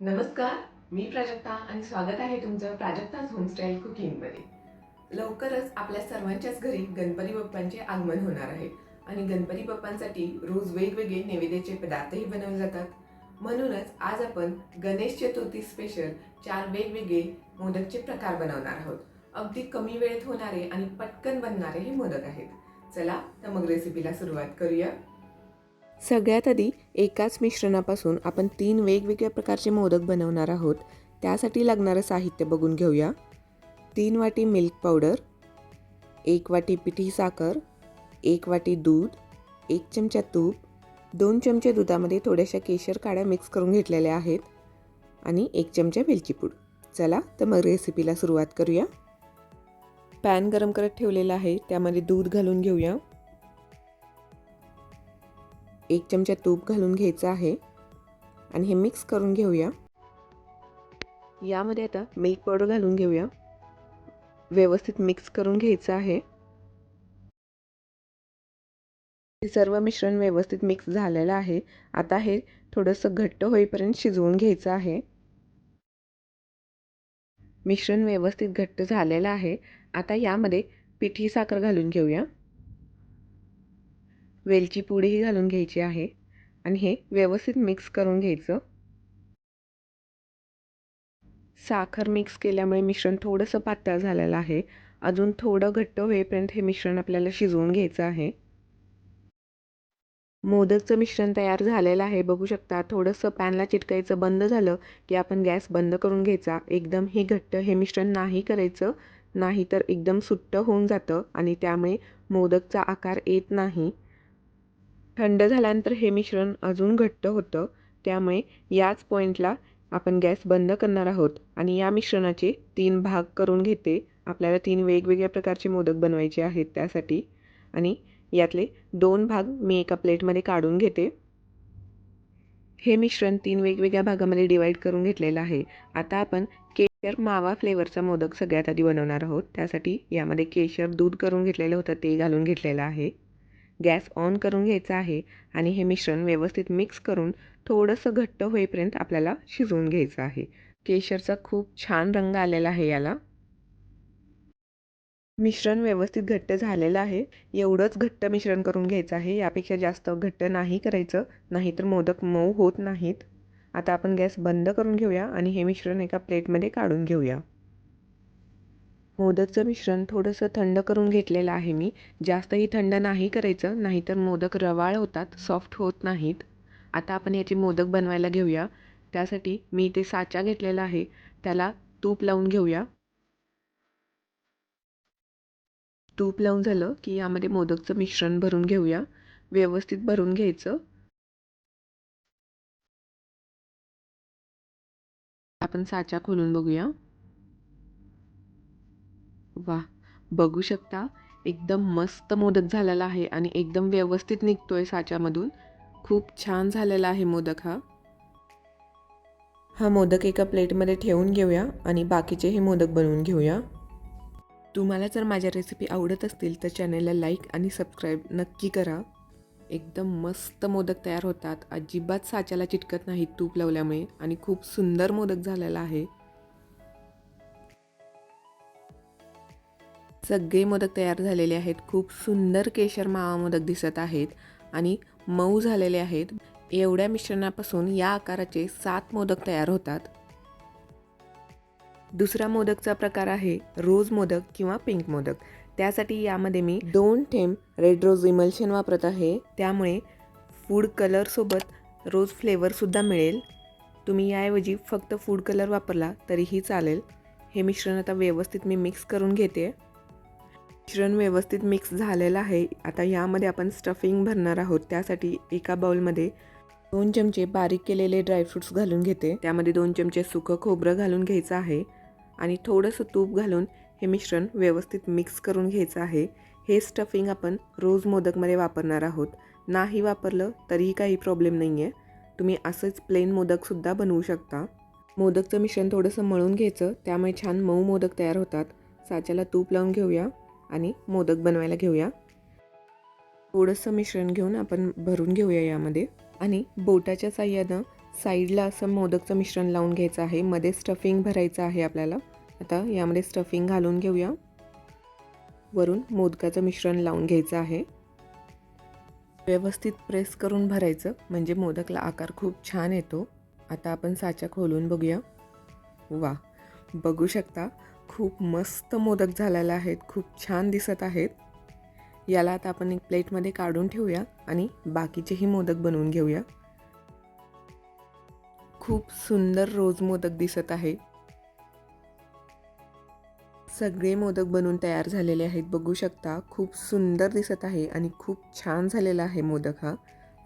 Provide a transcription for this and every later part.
नमस्कार मी प्राजक्ता आणि स्वागत आहे तुमचं प्राजक्ताज होमस्टाईल कुकिंगमध्ये. लवकरच आपल्या सर्वांच्याच घरी गणपती बाप्पांचे आगमन होणार आहे आणि गणपती बाप्पांसाठी रोज वेगवेगळे नैवेद्याचे पदार्थही बनवले जातात. म्हणूनच आज आपण गणेश चतुर्थी स्पेशल चार वेगवेगळे मोदकचे प्रकार बनवणार आहोत. अगदी कमी वेळेत होणारे आणि पटकन बनणारे हे मोदक आहेत. चला तर मग रेसिपीला सुरुवात करूया. सगळ्यात आधी एकाच मिश्रणापासून आपण तीन वेगवेगळ्या प्रकारचे मोदक बनवणार आहोत. त्यासाठी लागणारं साहित्य बघून घेऊया. तीन वाटी मिल्क पावडर एक वाटी पिठी साखर एक वाटी दूध एक चमचा तूप दोन चमचे दुधामध्ये थोड्याशा केशर काड्या मिक्स करून घेतलेल्या आहेत आणि एक चमचा वेलचीपूड चला तर मग रेसिपीला सुरुवात करूया. पॅन गरम करत ठेवलेला आहे. त्यामध्ये दूध घालून घेऊया. एक चमचा तूप घालून घ्यायचं आहे. आणि हे मिक्स करून घेऊया. यामध्ये आता मिल्क पावडर घालून घेऊया. व्यवस्थित मिक्स करून घ्यायचं आहे. हे सर्व मिश्रण व्यवस्थित मिक्स झालेलं आहे. आता हे थोडंसं घट्ट होईपर्यंत शिजवून घ्यायचं आहे. मिश्रण व्यवस्थित घट्ट झालेलं आहे. आता यामध्ये पिठी साखर घालून घेऊया. वेलची पुडीही घालून घ्यायची आहे आणि हे व्यवस्थित मिक्स करून घ्यायचं. साखर मिक्स केल्यामुळे मिश्रण थोडंसं पातळ झालेलं आहे. अजून थोडं घट्ट होईपर्यंत हे मिश्रण आपल्याला शिजवून घ्यायचं आहे. मोदकचं मिश्रण तयार झालेलं आहे. बघू शकता थोडंसं पॅनला चिटकायचं बंद झालं की आपण गॅस बंद करून घ्यायचा. एकदम हे घट्ट हे मिश्रण नाही करायचं नाही तर एकदम सुट्ट होऊन जातं आणि त्यामुळे मोदकचा आकार येत नाही. थंड झाल्यानंतर हे मिश्रण अजून घट्ट होतं. त्यामुळे याच पॉईंटला आपण गॅस बंद करणार आहोत आणि या मिश्रणाचे तीन भाग करून घेते. आपल्याला तीन वेगवेगळ्या प्रकारचे मोदक बनवायचे आहेत त्यासाठी. आणि यातले दोन भाग मी एका प्लेटमध्ये काढून घेते. हे मिश्रण तीन वेगवेगळ्या भागामध्ये डिवाईड करून घेतलेलं आहे. आता आपण केशर मावा फ्लेवरचा मोदक सगळ्यात आधी बनवणार आहोत. त्यासाठी यामध्ये केशर दूध करून घेतलेलं होतं ते घालून घेतलेलं आहे. गॅस ऑन करून घ्यायचा आहे आणि हे मिश्रण व्यवस्थित मिक्स करून थोडंसं घट्ट होईपर्यंत आपल्याला शिजवून घ्यायचं आहे. केशरचा खूप छान रंग आलेला आहे याला. मिश्रण व्यवस्थित घट्ट झालेलं आहे. एवढंच घट्ट मिश्रण करून घ्यायचं आहे. यापेक्षा जास्त घट्ट नाही करायचं नाहीतर मोदक मऊ होत नाहीत. आता आपण गॅस बंद करून घेऊया आणि हे मिश्रण एका प्लेटमध्ये काढून घेऊया. मोदकचं मिश्रण थोडंसं थंड करून घेतलेलं आहे मी. जास्तही थंड नाही करायचं नाहीतर मोदक रवाळ होतात सॉफ्ट होत नाहीत. आता आपण याचे मोदक बनवायला घेऊया. त्यासाठी मी ते साचा घेतलेला आहे. त्याला तूप लावून घेऊया. तूप लावून झालं की यामध्ये मोदकचं मिश्रण भरून घेऊया. व्यवस्थित भरून घ्यायचं. आपण साचा खोलून बघूया. वा बघू शकता. एकदम मस्त मोदक झालेला आहे आणि एकदम व्यवस्थित निघतो आहे साच्यामधून. खूप छान झालेला आहे मोदक हा. हा मोदक एका प्लेटमध्ये ठेवून घेऊया आणि बाकीचे हे मोदक बनवून घेऊया. तुम्हाला जर माझ्या रेसिपी आवडत असतील तर चॅनलला लाईक आणि सबस्क्राईब नक्की करा. एकदम मस्त मोदक तयार होतात. अजिबात साच्याला चिटकत नाहीत तूप लावल्यामुळे आणि खूप सुंदर मोदक झालेला आहे. सगळे मोदक तयार झालेले आहेत. खूप सुंदर केशर मावा मोदक दिसत आहेत आणि मऊ झालेले आहेत. एवढ्या मिश्रणापासून या आकाराचे सात मोदक तयार होतात. दुसरा मोदकचा प्रकार आहे रोज मोदक किंवा पिंक मोदक. त्यासाठी यामध्ये मी दोन थेंब रेड रोज इमल्शन वापरत आहे. त्यामुळे फूड कलरसोबत रोज फ्लेवरसुद्धा मिळेल. तुम्ही याऐवजी फक्त फूड कलर वापरला तरीही चालेल. हे मिश्रण आता व्यवस्थित मी मिक्स करून घेते. मिश्रण व्यवस्थित मिक्स झालेलं आहे. आता यामध्ये आपण स्टफिंग भरणार आहोत. त्यासाठी एका बाउलमध्ये दोन चमचे बारीक केलेले ड्रायफ्रुट्स घालून घेते. त्यामध्ये दोन चमचे सुकं खोबरं घालून घ्यायचं आहे. आणि थोडंसं तूप घालून हे मिश्रण व्यवस्थित मिक्स करून घ्यायचं आहे. हे स्टफिंग आपण रोज मोदकमध्ये वापरणार आहोत. नाही वापरलं तरीही काही प्रॉब्लेम नाही आहे तुम्ही असंच प्लेन मोदकसुद्धा बनवू शकता. मोदकचं मिश्रण थोडंसं मळून घ्यायचं. त्यामुळे छान मऊ मोदक तयार होतात. साच्याला तूप लावून घेऊया. आणि मोदक बनवायला घेऊया. थोडंसं मिश्रण घेऊन आपण भरून घेऊया यामध्ये. आणि बोटाच्या साह्यानं साईडला असं मोदकचं मिश्रण लावून घ्यायचं आहे. मध्ये स्टफिंग भरायचं आहे आपल्याला. आता यामध्ये स्टफिंग घालून घेऊया. वरून मोदकाचं मिश्रण लावून घ्यायचं आहे. व्यवस्थित प्रेस करून भरायचं. म्हणजे मोदकला आकार खूप छान येतो. आता आपण साचा खोलून बघूया. वा बघू शकता खूप मस्त मोदक झालेले आहेत खूप छान दिसत आहेत. याला आता आपण एक प्लेटमध्ये काढून ठेवूया आणि बाकीचेही मोदक बनवून घेऊया. खूप सुंदर रोज मोदक दिसत आहे. सगळे मोदक बनवून तयार झालेले आहेत बघू शकता. खूप सुंदर दिसत आहे आणि खूप छान झालेला आहे मोदक हा.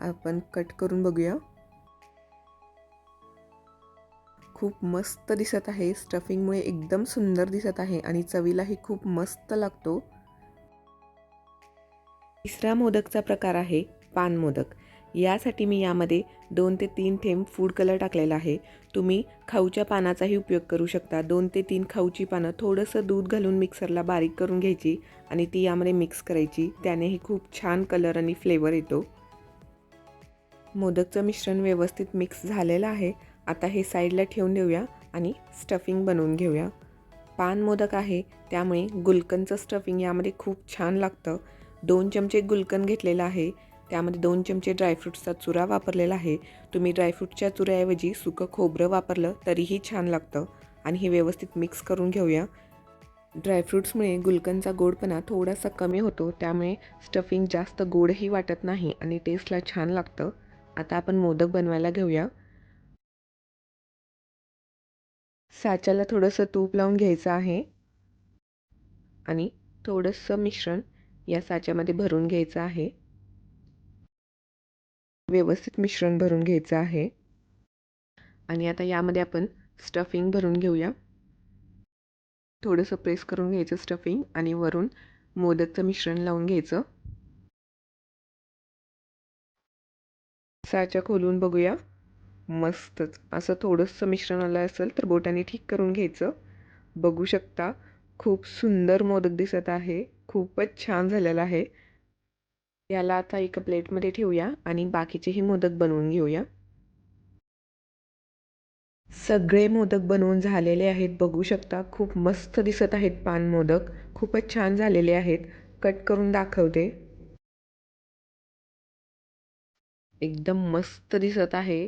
आपण कट करून बघूया. खूप मस्त दिसत आहे. स्टफिंगमुळे एकदम सुंदर दिसत आहे आणि चवीलाही खूप मस्त लागतो. तिसरा मोदकचा प्रकार आहे पान मोदक. यासाठी मी यामध्ये दोन ते तीन थेंब फूड कलर टाकलेला आहे. तुम्ही खाऊच्या पानाचाही उपयोग करू शकता. दोन ते तीन खाऊची पानं थोडंसं दूध घालून मिक्सरला बारीक करून घ्यायची आणि ती यामध्ये मिक्स करायची. त्यानेही खूप छान कलर आणि फ्लेवर येतो. मोदकचं मिश्रण व्यवस्थित मिक्स झालेलं आहे. आता हे साईडला ठेवून देऊया आणि स्टफिंग बनवून घेऊया. पान मोदक आहे त्यामुळे गुलकनचं स्टफिंग यामध्ये खूप छान लागतं. दोन चमचे गुलकन घेतलेलं आहे त्यामध्ये दोन चमचे ड्रायफ्रूटचा चुरा वापरलेला आहे. तुम्ही ड्रायफ्रूटच्या चुऱ्याऐवजी सुकं खोबरं वापरलं तरीही छान लागतं. आणि हे व्यवस्थित मिक्स करून घेऊया. ड्रायफ्रूट्समुळे गुलकनचा गोडपणा थोडासा कमी होतो त्यामुळे स्टफिंग जास्त गोडही वाटत नाही आणि टेस्टला छान लागतं. आता आपण मोदक बनवायला घेऊया. साच्याला थोडंसं तूप लावून घ्यायचं आहे. आणि थोडंसं मिश्रण या साच्यामध्ये भरून घ्यायचं आहे. व्यवस्थित मिश्रण भरून घ्यायचं आहे. आणि आता यामध्ये आपण स्टफिंग भरून घेऊया. थोडंसं प्रेस करून घ्यायचं स्टफिंग आणि वरून मोदकचं मिश्रण लावून घ्यायचं. साच्या खोलून बघूया. मस्तच. असं थोडंसं मिश्रण आलं असेल तर बोटाने ठीक करून घ्यायचं. बघू शकता खूप सुंदर मोदक दिसत आहे. खूपच छान झालेलं आहे. याला आता एका प्लेटमध्ये ठेवूया आणि बाकीचेही मोदक बनवून घेऊया. सगळे मोदक बनवून झालेले आहेत. बघू शकता खूप मस्त दिसत आहेत पान मोदक. खूपच छान झालेले आहेत. कट करून दाखवते. एकदम मस्त दिसत आहे.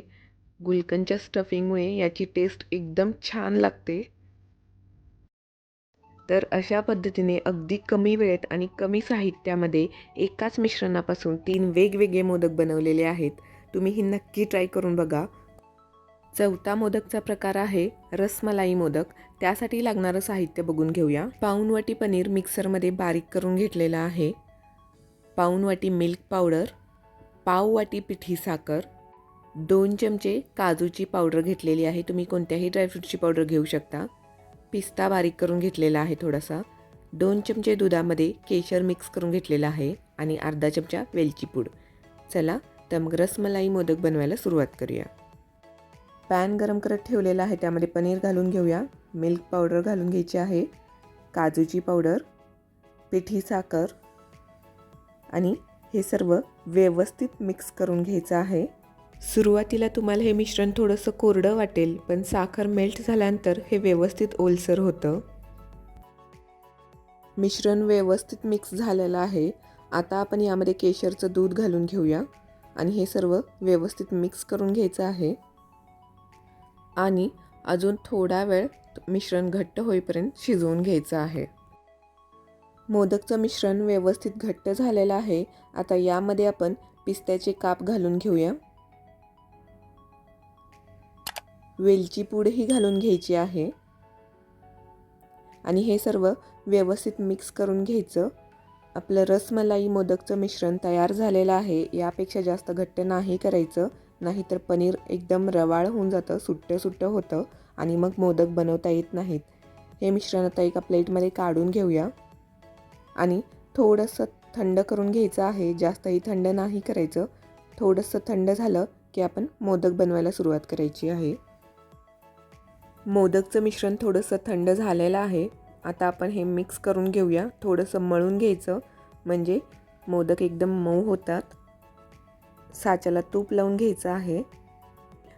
गुलकनच्या स्टफिंगमुळे याची टेस्ट एकदम छान लागते. तर अशा पद्धतीने अगदी कमी वेळेत आणि कमी साहित्यामध्ये एकाच मिश्रणापासून तीन वेगवेगळे मोदक बनवलेले आहेत. तुम्ही ही नक्की ट्राय करून बघा. चौथा मोदकचा प्रकार आहे रसमलाई मोदक. त्यासाठी लागणारं साहित्य बघून घेऊया. पाऊनवाटी पनीर मिक्सरमध्ये बारीक करून घेतलेलं आहे. पाऊनवाटी मिल्क पावडर पाव वाटी पिठी साखर. दोन चमचे काजूची पावडर घेतलेली आहे. तुम्ही कोणत्याही ड्रायफ्रूटची पावडर घेऊ शकता. पिस्ता बारीक करून घेतलेला आहे थोडासा. दोन चमचे दुधामध्ये केशर मिक्स करून घेतलेला आहे आणि अर्धा चमचा वेलची पूड. चला तर मग रसमलाई मोदक बनवायला सुरुवात करूया. पॅन गरम करत ठेवलेला आहे. त्यामध्ये पनीर घालून घेऊया. मिल्क पावडर घालून घ्यायची आहे. काजूची पावडर पिठी साखर आणि हे सर्व व्यवस्थित मिक्स करून घ्यायचं आहे. सुरुवातीला तुम्हाला हे मिश्रण थोडंसं कोरडं वाटेल पण साखर मेल्ट झाल्यानंतर हे व्यवस्थित ओलसर होतं. मिश्रण व्यवस्थित मिक्स झालेलं आहे. आता आपण यामध्ये केशरचं दूध घालून घेऊया आणि हे सर्व व्यवस्थित मिक्स करून घ्यायचं आहे. आणि अजून थोडा वेळ मिश्रण घट्ट होईपर्यंत शिजवून घ्यायचं आहे. मोदकचं मिश्रण व्यवस्थित घट्ट झालेलं आहे. आता यामध्ये आपण पिस्त्याचे काप घालून घेऊया. वेलची पूडही घालून घ्यायची आहे. आणि हे सर्व व्यवस्थित मिक्स करून घ्यायचं. आपलं रसमलाई मोदकचं मिश्रण तयार झालेलं आहे. यापेक्षा जास्त घट्ट नाही करायचं. नाहीतर पनीर एकदम रवाळ होऊन जातं सुट्टं सुट्टं होतं आणि मग मोदक बनवता येत नाहीत. हे मिश्रण आता एका प्लेटमध्ये काढून घेऊया. आणि थोडंसं थंड करून घ्यायचं आहे. जास्तही थंड नाही करायचं. थोडंसं थंड झालं की आपण मोदक बनवायला सुरुवात करायची आहे. मोदकचं मिश्रण थोडंसं थंड झालेलं आहे. आता आपण हे मिक्स करून घेऊया. थोडंसं मळून घ्यायचं. म्हणजे मोदक एकदम मऊ होतात. साच्याला तूप लावून घ्यायचं आहे.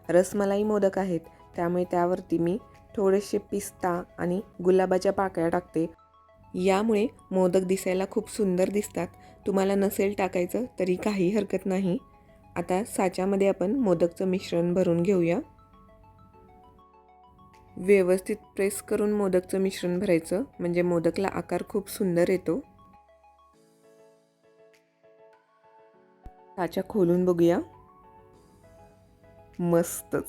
रसमलाई मोदक आहेत. त्यामुळे त्यावरती मी थोडेसे पिस्ता आणि गुलाबाच्या पाकळ्या टाकते. यामुळे मोदक दिसायला खूप सुंदर दिसतात. तुम्हाला नसेल टाकायचं तरी काही हरकत नाही. आता साच्यामध्ये आपण मोदकचं मिश्रण भरून घेऊया. व्यवस्थित प्रेस करून मोदकचं मिश्रण भरायचं. म्हणजे मोदकला आकार खूप सुंदर येतो. साच्या खोलून बघूया. मस्तच.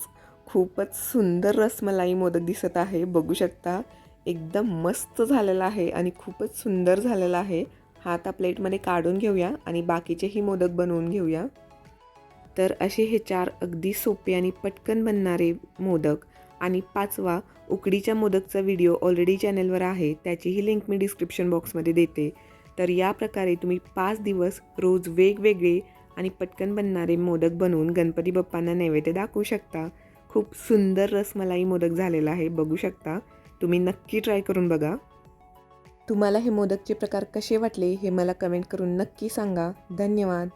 खूपच सुंदर रसमलाई मोदक दिसत आहे. बघू शकता एकदम मस्त झालेला आहे आणि खूपच सुंदर झालेला आहे. हा आता प्लेटमध्ये काढून घेऊया आणि बाकीचेही मोदक बनवून घेऊया. तर असे हे चार अगदी सोपे आणि पटकन बनणारे मोदक आणि पाचवा उकडीच्या मोदकचा व्हिडिओ ऑलरेडी चॅनलवर आहे त्याचीही लिंक मी डिस्क्रिप्शन बॉक्समध्ये देते. तर या प्रकारे तुम्ही पाच दिवस रोज वेगवेगळे आणि पटकन बनणारे मोदक बनवून गणपती बाप्पांना नैवेद्य दाखवू शकता. खूप सुंदर रसमलाई मोदक झालेला आहे बघू शकता. तुम्ही नक्की ट्राय करून बघा. तुम्हाला हे मोदकचे प्रकार कसे वाटले हे मला कमेंट करून नक्की सांगा. धन्यवाद.